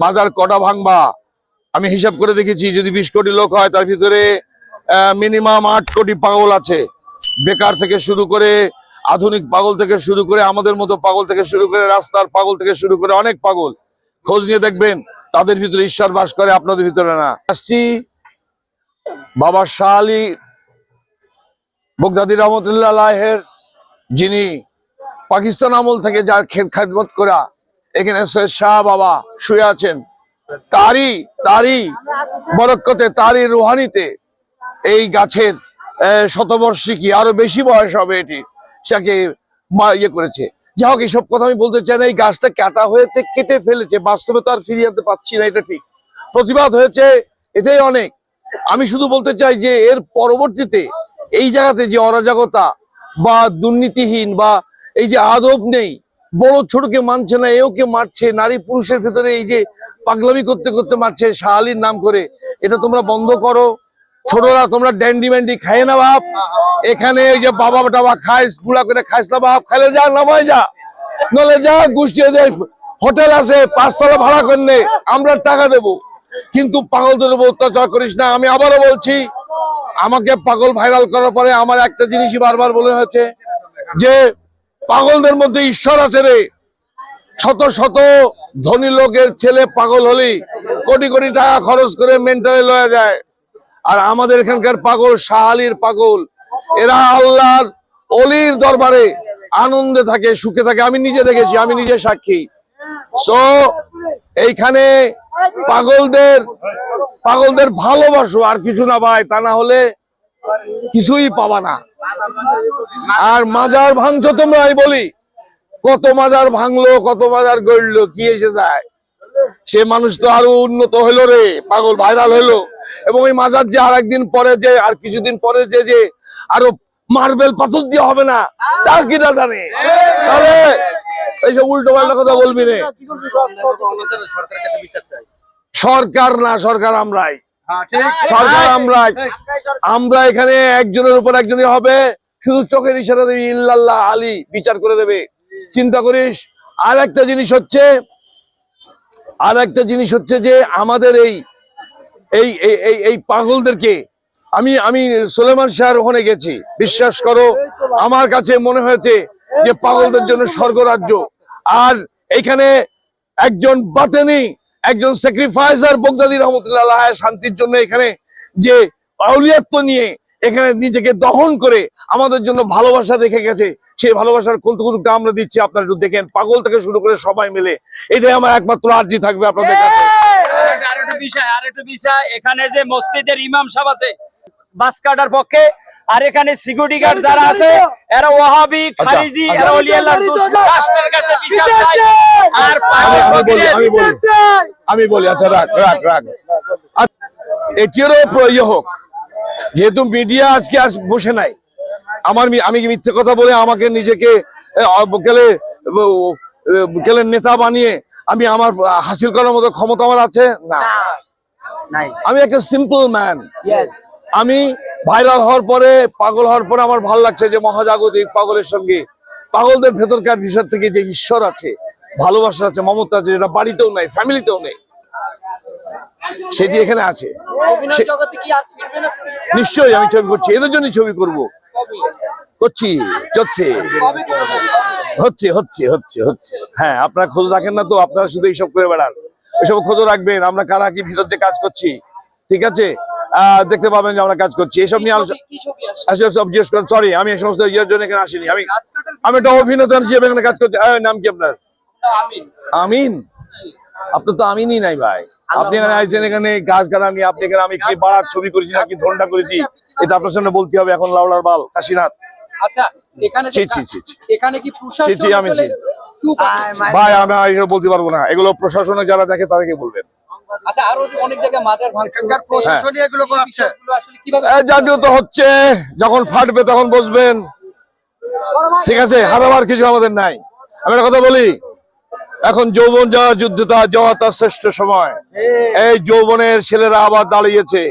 মাজার কটা ভাঙবা? আমি হিসাব করে দেখেছি, যদি বিশ কোটি লোক হয়, তার ভিতরে মিনিমাম আট কোটি পাগল আছে। বেকার থেকে শুরু করে, আধুনিক পাগল থেকে শুরু করে, আমাদের মতো পাগল থেকে শুরু করে, রাস্তার পাগল থেকে শুরু করে অনেক পাগল। খোঁজ নিয়ে দেখবেন, তাদের ভিতরে ঈশ্বর বাস করে, আপনাদের ভিতরে না। কাজটি বাবা শাহ আলী বগদাদি রহমতুল্লাহের যিনি পাকিস্তান আমল থেকে যার খেদ খেদমত করা এখানে সৈয়দ শাহ বাবা শুয়ে আছেন। তারই তারই বরকতে, তারই রুহানিতে এই গাছের শতবর্ষিকী আরও বেশি বয়স হবে এটি সেকে ইয়ে করেছে। যা হোক এইসব কথা আমি বলতে চাই না, এই গাছটা কাটা হয়েছে, কেটে ফেলেছে, বাস্তবে তো আর ফিরিয়ে আনতে পারছি না, এটা ঠিক। প্রতিবাদ হয়েছে, এটাই অনেক। আমি শুধু বলতে চাই যে, এর পরবর্তীতে এই জায়গাতে যে অরাজকতা বা দুর্নীতিহীন বা এই যে আদব নেই বড় ছোটকে মানছে না এও কে মারছে, নারী পুরুষের ভেতরে এই যে পাগলামি করতে করতে মারছে শাহালির নাম করে, এটা তোমরা বন্ধ করো। ছোটরা তোমরা ড্যান্ডি ম্যান্ডি খায় না বাপ। এখানে ওই যে বাবা টাবা খাইস গুড়া করে খাইস না বাপ, খাইলে যা, নামায় যা। নলে যা গোষ্ঠী এদের হোটেল আছে, পাঁচতলা ভাড়া করলে আমরা টাকা দেব। কিন্তু পাগলদের উপর অত্যাচার করিস না, আমি আবারও বলছি, আমাকে পাগল ভাইরাল করার পরে আমার একটা জিনিসই বারবার বলে হয়েছে, যে পাগলদের মধ্যে ঈশ্বর আছে রে। শত শত ধনী লোকের ছেলে পাগল হলেই কোটি কোটি টাকা খরচ করে মেন্টালে লয়ে যায়। আর আমাদের এখানকার পাগল শাহালির পাগল, এরা আল্লাহর অলির দরবারে আনন্দে থাকে, সুখে থাকে। আমি নিজে দেখেছি, আমি নিজে সাক্ষী। সো এইখানে পাগলদের পাগলদের ভালোবাসো। আর কিছু না ভাই, তা না হলে কিছুই পাবা না। আর মাজার ভাঙছো তোমরা আমি বলি কত মাজার ভাঙলো কত মাজার গড়লো কি এসে যায়? সে মানুষ তো আরও উন্নত হইল রে পাগল ভাইরাল হইল এবং ওই মাজার যে আর একদিন পরে যে আর কিছুদিন পরে যে যে আরও মার্বেল পাথর দিয়ে হবে না তার কিনা জানে তাহলে এইসব উল্টো পাল্টা কথা বলবি রে। সরকারের কাছে বিচার চাই। সরকার না সরকার আমরাই। সরকার আমরাই আমরা এখানে একজনের উপর একজনই হবে। শুধু চোখের ইশারা দেবে ইল্লাল্লাহ আলী বিচার করে দেবে। চিন্তা করিস আর একটা জিনিস হচ্ছে আর একটা জিনিস হচ্ছে যে আমাদের এই এই এই এই এই পাগলদেরকে আমি আমি সুলেমান শাহর ওখানে গেছি। বিশ্বাস করো আমার কাছে মনে হয়েছে যে পাগলদের জন্য স্বর্গরাজ্য। আর এখানে একজন বাতেনি একজন স্যাক্রিফাইসার বগদাদি রহমতুল্লাহ শান্তির জন্য এখানে যে আউলিয়াত্ব নিয়ে এখানে নিজেকে দহন করে আমাদের জন্য ভালোবাসা রেখে গেছে, সেই ভালোবাসার কৌতুকটা আমরা দিচ্ছি। আপনারা একটু দেখেন, পাগল থেকে শুরু করে সবাই মিলে। এটাই আমার একমাত্র আর্জি থাকবে আপনাদের কাছে। আরেকটা বিষয় বিষয়, এখানে যে মসজিদের ইমাম সাহেব আছে, বাস কাটার পক্ষে আর এখানে সিকিউরিটি গার্ড যারা আছে এরা ওয়াহাবি খারিজি আচ্ছা। এরা ওলি রাষ্ট্রের কাছে বিচার আর আমি বলি আমি বলি আমি বলি আচ্ছা রাখ রাখ রাখ। আচ্ছা, এটিরও প্র- ইয়ে হোক। যেহেতু মিডিয়া আজকে আজ বসে নাই আমার আমি মিথ্যে কথা বলে আমাকে নিজেকে এ, বকেলের নেতা বানিয়ে আমি আমার হাসিল করার মতো ক্ষমতা আমার আছে? না। নাই। আমি একটা সিম্পল ম্যান আমি ভাইরাল হওয়ার পরে পাগল হওয়ার পরে আমার ভালো লাগছে যে মহাজাগতিক পাগলের সঙ্গে। পাগলদের ভেতরকার বিষয় থেকে যে ঈশ্বর আছে ভালোবাসা আছে মমতা আছে যেটা বাড়িতেও নাই ফ্যামিলিতেও নেই সেটি এখানে আছে। নিশ্চয়ই আমি ছবি করছি এদের জন্য ছবি করব। করছি চলছে। হচ্ছে হচ্ছে হচ্ছে হচ্ছে। হ্যাঁ আপনারা খোঁজ রাখেন না তো আপনারা শুধু এইসব করে বেড়ান। এসব খোঁজ রাখবেন আমরা কারা কি ভিতর দিয়ে কাজ করছি ঠিক আছে? দেখতে পাবেন যে আমরা কাজ করছি। এসব নিয়ে আলোচনা সব জিজ্ঞেস করেন। সরি আমি এই সমস্ত ইয়ের জন্য এখানে আসিনি। আমি আমি একটা অভিনেতা হিসেবে এখানে কাজ করছি। নাম কি আপনার? আমিন। আমিন? আপনার তো আমিনই নাই ভাই। আপনি এখানে আইসেন এখানে গাছ গাড়া নিয়ে আপনি এখানে আমি কি বাড়ার ছবি করেছি নাকি ধন্ডা করেছি? এটা আপনার সামনে বলতে হবে এখন লাউলার বাল কাশীনাথ। আচ্ছা এখানে কি প্রশাসন আমি? ভাই আমি বলতে পারব না। এগুলো প্রশাসনে যারা দেখে তাদেরকে বলবেন। আচ্ছা আরও অনেক জায়গায় মাজার জাগ্রত হচ্ছে যখন ফাটবে তখন বসবেন। ঠিক আছে হারাবার কিছু আমাদের নাই। আমি একটা কথা বলি এখন যৌবন যাওয়া যুদ্ধতা যাওয়া তার শ্রেষ্ঠ সময়। এই যৌবনের ছেলেরা আবার দাঁড়িয়েছে।